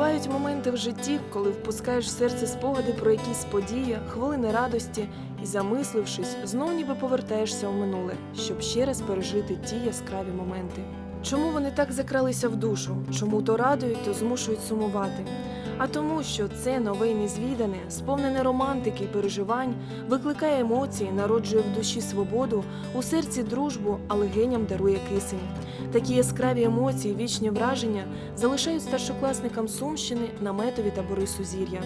Бувають моменти в житті, коли впускаєш в серце спогади про якісь події, хвилини радості і, замислившись, знов ніби повертаєшся у минуле, щоб ще раз пережити ті яскраві моменти. Чому вони так закралися в душу? Чому то радують, то змушують сумувати? А тому, що це нове незвідане, сповнене романтики й переживань, викликає емоції, народжує в душі свободу, у серці дружбу, а легеням дарує кисень. Такі яскраві емоції, вічні враження залишають старшокласникам Сумщини наметові табори Сузір'я.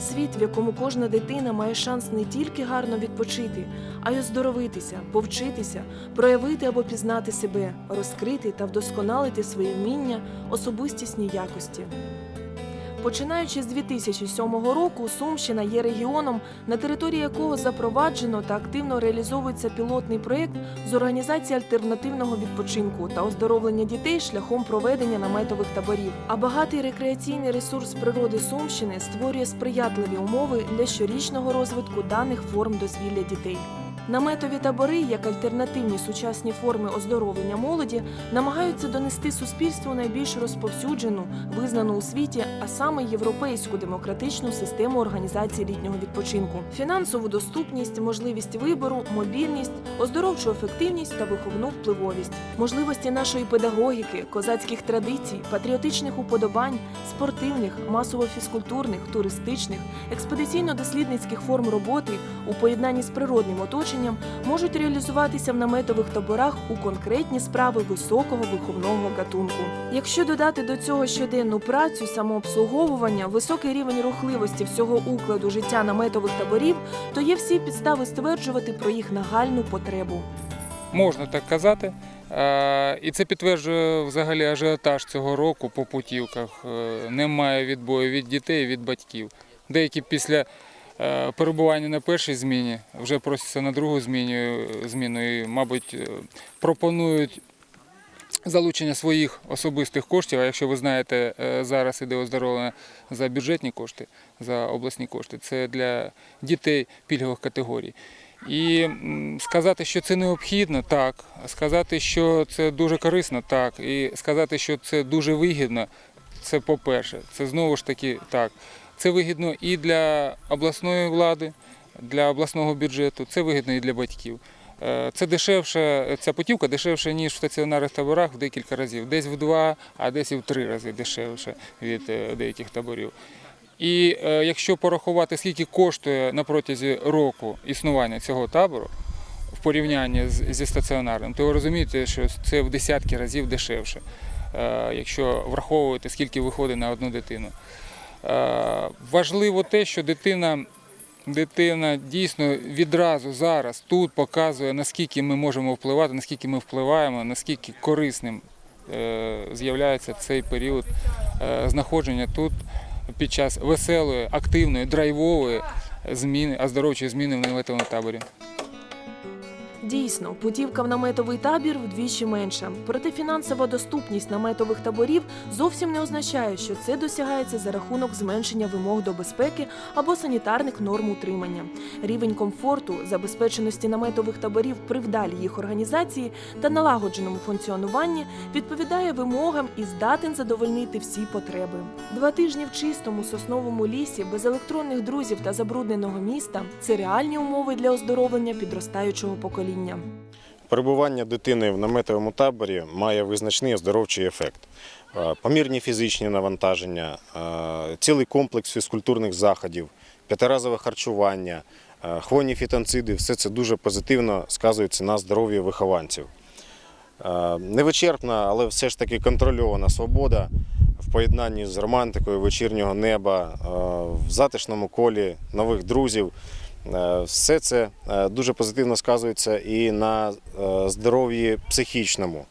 Світ, в якому кожна дитина має шанс не тільки гарно відпочити, а й оздоровитися, повчитися, проявити або пізнати себе, розкрити та вдосконалити свої вміння, особистісні якості. Починаючи з 2007 року, Сумщина є регіоном, на території якого запроваджено та активно реалізовується пілотний проєкт з організації альтернативного відпочинку та оздоровлення дітей шляхом проведення наметових таборів. А багатий рекреаційний ресурс природи Сумщини створює сприятливі умови для щорічного розвитку даних форм дозвілля дітей. Наметові табори, як альтернативні сучасні форми оздоровлення молоді, намагаються донести суспільству найбільш розповсюджену, визнану у світі, а саме європейську демократичну систему організації літнього відпочинку, фінансову доступність, можливість вибору, мобільність, оздоровчу ефективність та виховну впливовість, можливості нашої педагогіки, козацьких традицій, патріотичних уподобань, спортивних, масово-фізкультурних, туристичних, експедиційно-дослідницьких форм роботи у поєднанні з природним оточенням можуть реалізуватися в наметових таборах у конкретні справи високого виховного гатунку. Якщо додати до цього щоденну працю, самообслуговування, високий рівень рухливості всього укладу життя наметових таборів, то є всі підстави стверджувати про їх нагальну потребу. Можна так казати. Е, І це підтверджує взагалі ажіотаж цього року по путівках. Е, Немає відбою від дітей, від батьків. Деякі після перебування на першій зміні вже просяться на другу зміну, зміну і, мабуть, е, пропонують залучення своїх особистих коштів. А якщо ви знаєте, е, зараз іде оздоровлення за бюджетні кошти, за обласні кошти, це для дітей пільгових категорій. І сказати, що це необхідно, так. Сказати, що це дуже корисно, так. І сказати, що це дуже вигідно, це по-перше. Це знову ж таки так. Це вигідно і для обласної влади, для обласного бюджету, це вигідно і для батьків. Е, Це дешевше, ця путівка дешевша, ніж в стаціонарних таборах в декілька разів. Десь в два, а десь і в три рази дешевше від е, деяких таборів. І е, якщо порахувати, скільки коштує на протязі року існування цього табору в порівнянні зі стаціонарним, то ви розумієте, що це в десятки разів дешевше, якщо враховувати, скільки виходить на одну дитину. Е, важливо те, що дитина, дитина дійсно відразу зараз тут показує, наскільки ми можемо впливати, наскільки ми впливаємо, наскільки корисним е, з'являється цей період е, знаходження тут під час веселої, активної, драйвової зміни, оздоровчої зміни в наметовому таборі. Дійсно, путівка в наметовий табір вдвічі менша. Проте фінансова доступність наметових таборів зовсім не означає, що це досягається за рахунок зменшення вимог до безпеки або санітарних норм утримання. Рівень комфорту, забезпеченості наметових таборів при вдалій їх організації та налагодженому функціонуванні відповідає вимогам і здатен задовольнити всі потреби. Два тижні в чистому сосновому лісі без електронних друзів та забрудненого міста це реальні умови для оздоровлення підростаючого покоління. Перебування дитини в наметовому таборі має визначний оздоровчий ефект. Помірні фізичні навантаження, цілий комплекс фізкультурних заходів, п'ятиразове харчування, хвойні фітонциди все це дуже позитивно сказується на здоров'ї вихованців. Невичерпна, але все ж таки контрольована свобода в поєднанні з романтикою вечірнього неба, в затишному колі нових друзів. Е, Все це е, дуже позитивно сказується і на е, здоров'ї психічному.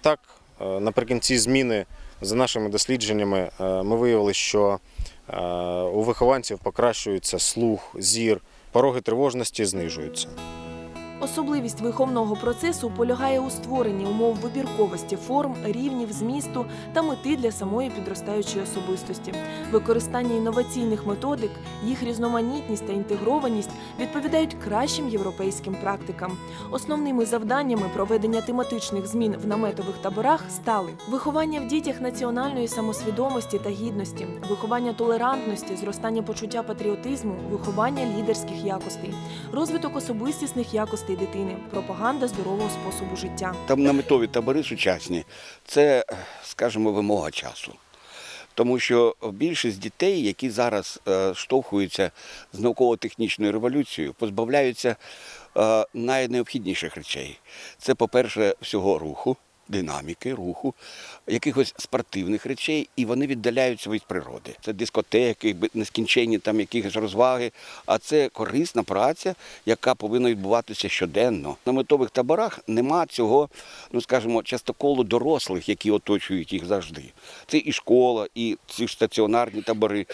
Так, наприкінці зміни, за нашими дослідженнями, ми виявили, що у вихованців покращується слух, зір, пороги тривожності знижуються. Особливість виховного процесу полягає у створенні умов вибірковості форм, рівнів, змісту та мети для самої підростаючої особистості. Використання інноваційних методик, їх різноманітність та інтегрованість відповідають кращим європейським практикам. Основними завданнями проведення тематичних змін в наметових таборах стали виховання в дітях національної самосвідомості та гідності, виховання толерантності, зростання почуття патріотизму, виховання лідерських якостей, розвиток особистісних якостей дитини, пропаганда здорового способу життя. Там на метові табори сучасні це, скажімо, вимога часу. Тому що більшість дітей, які зараз е, штовхуються з науково-технічною революцією, позбавляються е, найнеобхідніших речей. Це, по-перше, всього руху, динаміки, руху, якихось спортивних речей, і вони віддаляються від природи. Це дискотеки, нескінченні там якісь розваги, а це корисна праця, яка повинна відбуватися щоденно. На метових таборах нема цього, ну скажімо, частоколу дорослих, які оточують їх завжди. Це і школа, і ці ж стаціонарні табори.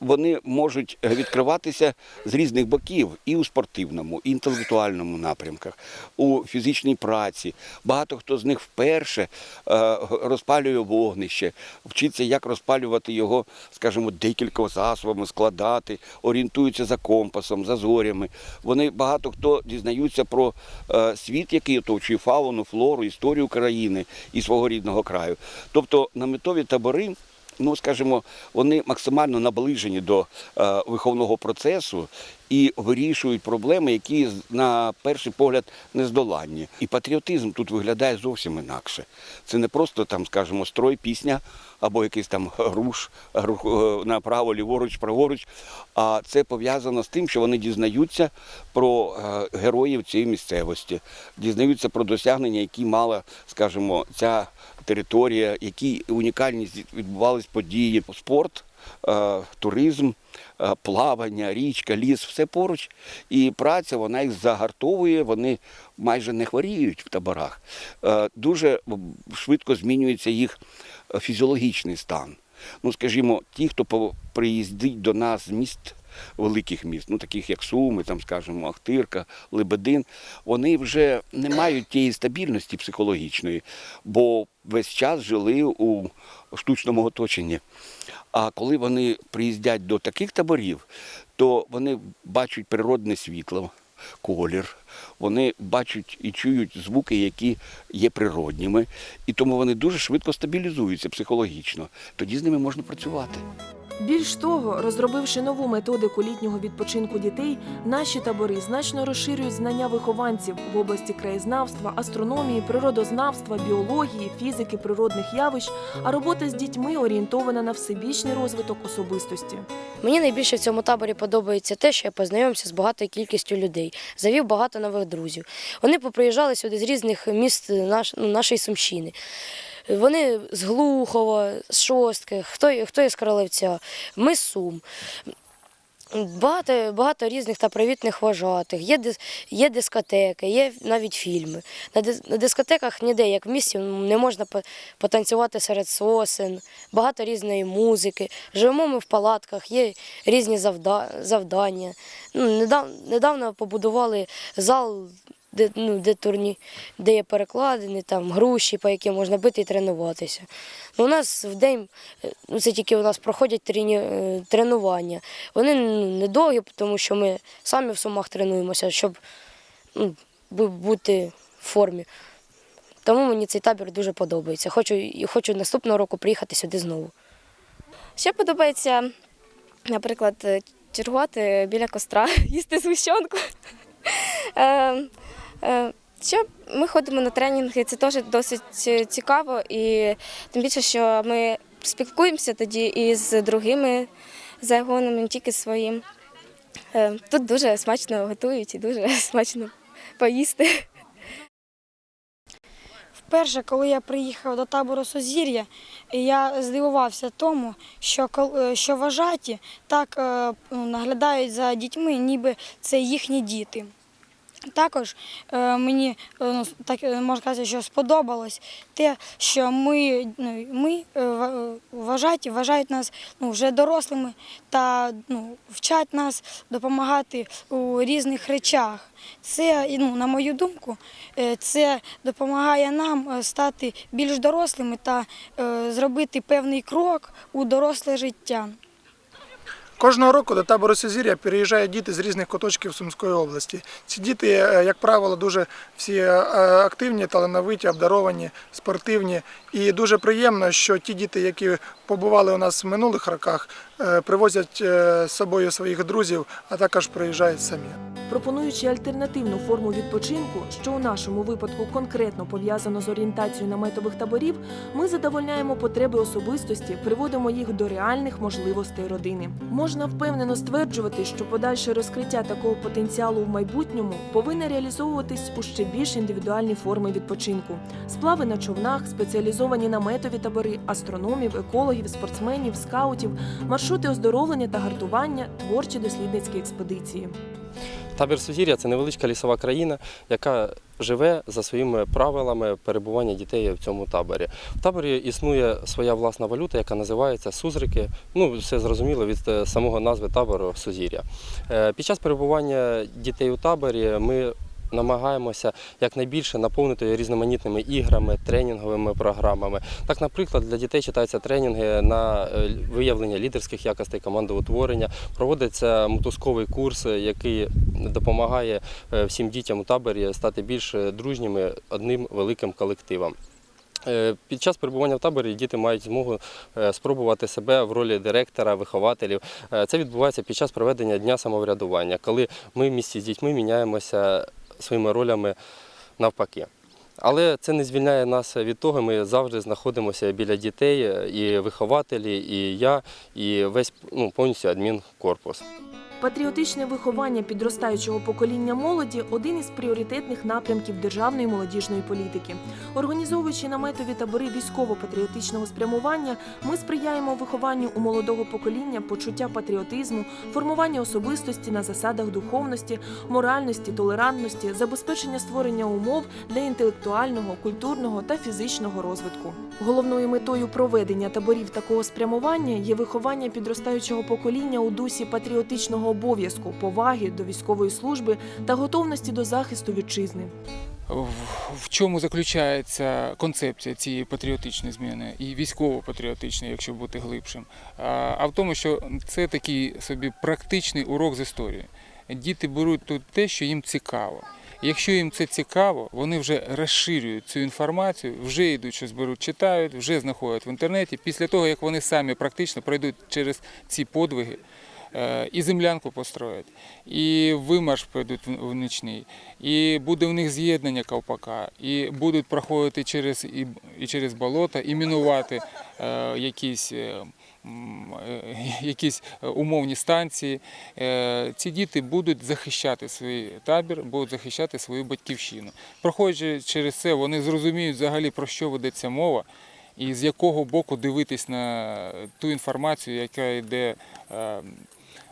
Вони можуть відкриватися з різних боків і у спортивному, і інтелектуальному напрямках, у фізичній праці. Багато хто з них вперше е, розпалює вогнище, вчиться, як розпалювати його, скажімо, декілька засобами, складати, орієнтуються за компасом, за зорями. Вони багато хто дізнаються про е, світ, який оточує фауну, флору, історію країни і свого рідного краю. Тобто наметові табори ну скажімо, вони максимально наближені до е, виховного процесу і вирішують проблеми, які на перший погляд нездоланні. І патріотизм тут виглядає зовсім інакше. Це не просто там, скажімо, строй, пісня або якийсь там руш е, направо, ліворуч, праворуч. А це пов'язано з тим, що вони дізнаються про е, героїв цієї місцевості, дізнаються про досягнення, які мала, скажімо, ця територія, які унікальні відбувались події, спорт, туризм, е, плавання, річка, ліс, все поруч. І праця вона їх загартовує, вони майже не хворіють в таборах. Е, Дуже швидко змінюється їх е, фізіологічний стан. Ну, скажімо, ті, хто приїздить до нас з міст. Великих міст, ну таких як Суми, там, скажімо, Ахтирка, Лебедин, вони вже не мають тієї стабільності психологічної, бо весь час жили у штучному оточенні. А коли вони приїздять до таких таборів, то вони бачать природне світло, колір, вони бачать і чують звуки, які є природніми, і тому вони дуже швидко стабілізуються психологічно. Тоді з ними можна працювати. Більш того, розробивши нову методику літнього відпочинку дітей, наші табори значно розширюють знання вихованців в області краєзнавства, астрономії, природознавства, біології, фізики, природних явищ, а робота з дітьми орієнтована на всебічний розвиток особистості. Мені найбільше в цьому таборі подобається те, що я познайомився з багатою кількістю людей, завів багато нових друзів. Вони поприїжджали сюди з різних міст ну, нашої Сумщини. Вони з Глухова, з Шостки, хто, хто із Кролевця, ми з Сум. Багато, багато різних та привітних вважатих. Є, є дискотеки, є навіть фільми. На, дискотеках ніде, як в місті, не можна потанцювати серед сосен, багато різної музики. Живемо ми в палатках, є різні завда, завдання. Ну, недавно побудували зал, де, ну, де, турні, де є перекладини, там груші, по яким можна бити і тренуватися. Ну, у нас в день, е, ну, це тільки у нас проходять трені, е, тренування. Вони ну, недовгі, тому що ми самі в сумах тренуємося, щоб ну, бути в формі. Тому мені цей табір дуже подобається. Хочу, і хочу наступного року приїхати сюди знову. Ще подобається, наприклад, е, чергувати біля костра, їсти згущенку. Ще ми ходимо на тренінги, це теж досить е, цікаво, і тим більше, що ми спілкуємося тоді і з другими загонами, не тільки своїм. Е, Тут дуже смачно готують і дуже смачно поїсти. Вперше, коли я приїхав до табору Созір'я, я здивувався тому, що, е, що вважаті так наглядають за дітьми, ніби це їхні діти. Також е, мені е, ну, так е, можна сказати, що сподобалось те, що ми, ну, ми вважають, вважають нас ну, вже дорослими та ну, вчать нас допомагати у різних речах. Це, ну, на мою думку, це допомагає нам стати більш дорослими та зробити певний крок у доросле життя. Кожного року до табору Сузір'я переїжджають діти з різних куточків Сумської області. Ці діти, е, як правило, дуже всі е, активні, талановиті, обдаровані, спортивні. І дуже приємно, що ті діти, які побували у нас в минулих роках, привозять е, з собою своїх друзів, а також приїжджають самі. Пропонуючи альтернативну форму відпочинку, що у нашому випадку конкретно пов'язано з орієнтацією наметових таборів, ми задовольняємо потреби особистості, приводимо їх до реальних можливостей родини. Можна впевнено стверджувати, що подальше розкриття такого потенціалу в майбутньому повинне реалізовуватись у ще більш індивідуальні форми відпочинку: сплави на човнах, спеціалізовані наметові табори, астрономів, екологів, спортсменів, скаутів, маршрути оздоровлення та гартування, творчі дослідницькі експедиції. Табір Сузір'я це невеличка лісова країна, яка живе за своїми правилами перебування дітей в цьому таборі. В таборі існує своя власна валюта, яка називається сузрики. Ну, все зрозуміло від е, самого назви табору Сузір'я. Е, Під час перебування дітей у таборі ми намагаємося якнайбільше наповнити різноманітними іграми, тренінговими програмами. Так, наприклад, для дітей читаються тренінги на е, виявлення лідерських якостей командоутворення, проводиться мотузковий курс, який допомагає е, всім дітям у таборі стати більш дружніми одним великим колективом. Е, Під час перебування в таборі діти мають змогу е, спробувати себе в ролі директора, вихователів. Е, Це відбувається під час проведення дня самоврядування, коли ми в місті з дітьми міняємося своїми ролями навпаки. Але це не звільняє нас від того. Ми завжди знаходимося біля дітей, і вихователі, і я, і весь ну, повністю адмінкорпус. Патріотичне виховання підростаючого покоління молоді один із пріоритетних напрямків державної молодіжної політики. Організовуючи наметові табори військово-патріотичного спрямування, ми сприяємо вихованню у молодого покоління почуття патріотизму, формування особистості на засадах духовності, моральності, толерантності, забезпечення створення умов для інтелектуального, культурного та фізичного розвитку. Головною метою проведення таборів такого спрямування є виховання підростаючого покоління у дусі патріотичного обов'язку, поваги до військової служби та готовності до захисту вітчизни. В, чому заключається концепція цієї патріотичної зміни і військово-патріотичної, якщо бути глибшим? А, в тому, що це такий собі практичний урок з історії. Діти беруть тут те, що їм цікаво. Якщо їм це цікаво, вони вже розширюють цю інформацію, вже йдуть, щось беруть, читають, вже знаходять в інтернеті. Після того, як вони самі практично пройдуть через ці подвиги, і землянку построять, і вимарш пройдуть в нічний, і буде в них з'єднання ковпака, і будуть проходити через і, і через болото, і мінувати е, якісь. е, е, Якісь е, умовні станції, Е, ці діти будуть захищати свій табір, будуть захищати свою батьківщину. Проходячи через це, вони зрозуміють взагалі про що ведеться мова, і з якого боку дивитись на ту інформацію, яка йде е,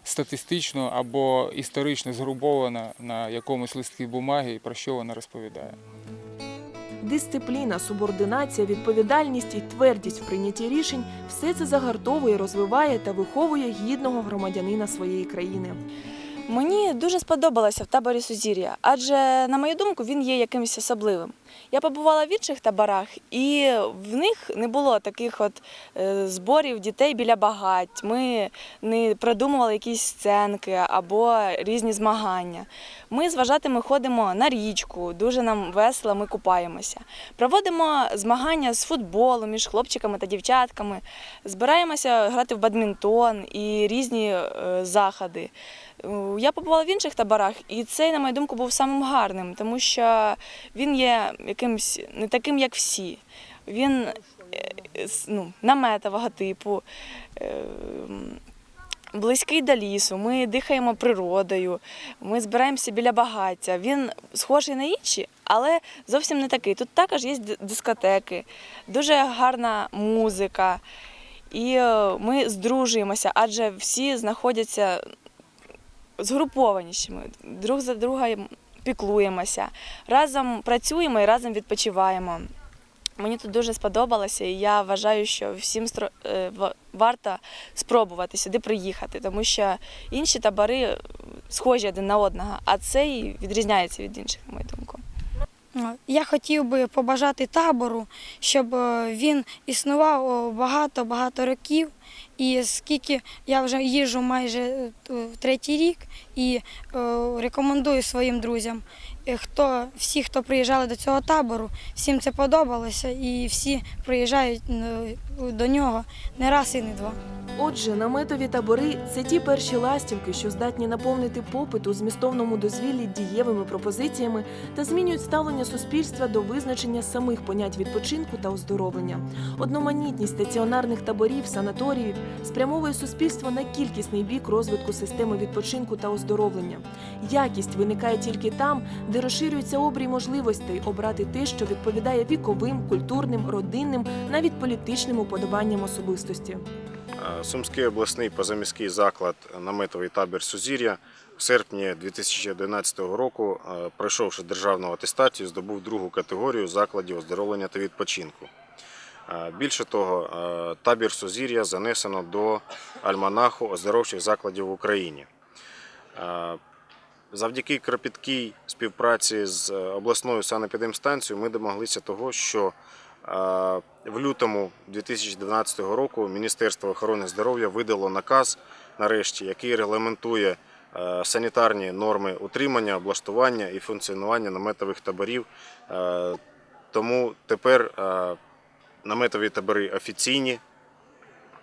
статистично або історично згрубована на якомусь листку бумаги, і про що вона розповідає. Дисципліна, субординація, відповідальність і твердість в прийнятті рішень все це загартовує, розвиває та виховує гідного громадянина своєї країни. Мені дуже сподобалося в таборі Сузір'я, адже, на мою думку, він є якимось особливим. Я побувала в інших таборах, і в них не було таких от е, зборів дітей біля багать. Ми не придумували якісь сценки або різні змагання. Ми з вважатими ходимо на річку, дуже нам весело, ми купаємося. Проводимо змагання з футболу між хлопчиками та дівчатками, збираємося грати в бадмінтон і різні е, заходи. Е, Я побувала в інших таборах, і цей, на мою думку, був самим гарним, тому що він є якимсь не таким, як всі. Він е, ну, наметового типу, е, близький до лісу. Ми дихаємо природою, ми збираємося біля багаття. Він схожий на інші, але зовсім не такий. Тут також є дискотеки, дуже гарна музика. І е, ми здружуємося, адже всі знаходяться згрупованішими, друг за друга піклуємося, разом працюємо і разом відпочиваємо. Мені тут дуже сподобалося, і я вважаю, що всім е, варто спробувати сюди приїхати, тому що інші табори е, схожі один на одного, а цей відрізняється від інших, на мою думку. Я хотів би побажати табору, щоб е, він існував багато-багато років. І скільки я вже їжджу майже е, третій рік і е, рекомендую своїм друзям, е, хто, всі, хто приїжджали до цього табору, всім це подобалося і всі приїжджають до нього не раз і не два. Отже, наметові табори це ті перші ластівки, що здатні наповнити попит у змістовному дозвіллі дієвими пропозиціями та змінюють ставлення суспільства до визначення самих понять відпочинку та оздоровлення. Одноманітність стаціонарних таборів, санаторіїв спрямовує суспільство на кількісний бік розвитку системи відпочинку та оздоровлення. Якість виникає тільки там, де розширюється обрій можливостей обрати те, що відповідає віковим, культурним, родинним, навіть політичним уподобанням особистості. Е, Сумський обласний позаміський заклад наметовий табір Сузір'я в серпні 2011 року, е, пройшовши державну атестацію, здобув другу категорію закладів оздоровлення та відпочинку. Більше того, табір Сузір'я занесено до альманаху оздоровчих закладів в Україні. Завдяки кропіткій співпраці з е, обласною санепідемстанцією ми домоглися того, що в лютому 2012 року Міністерство охорони здоров'я видало наказ, нарешті, який регламентує е, санітарні норми утримання, облаштування і функціонування наметових таборів. Е, Тому тепер наметові табори офіційні.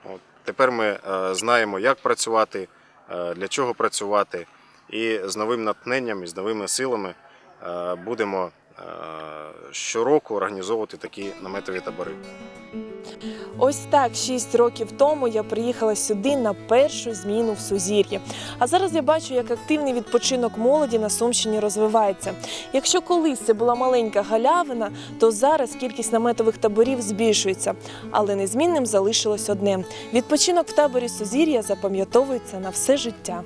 От, Тепер ми е, знаємо, як працювати, е, для чого працювати. І з новим натхненням і з новими силами е, будемо щороку організовувати такі наметові табори. Ось так, шість років тому я приїхала сюди на першу зміну в Сузір'ї. А зараз я бачу, як активний відпочинок молоді на Сумщині розвивається. Якщо колись це була маленька галявина, то зараз кількість наметових таборів збільшується. Але незмінним залишилось одне: відпочинок в таборі Сузір'я запам'ятовується на все життя.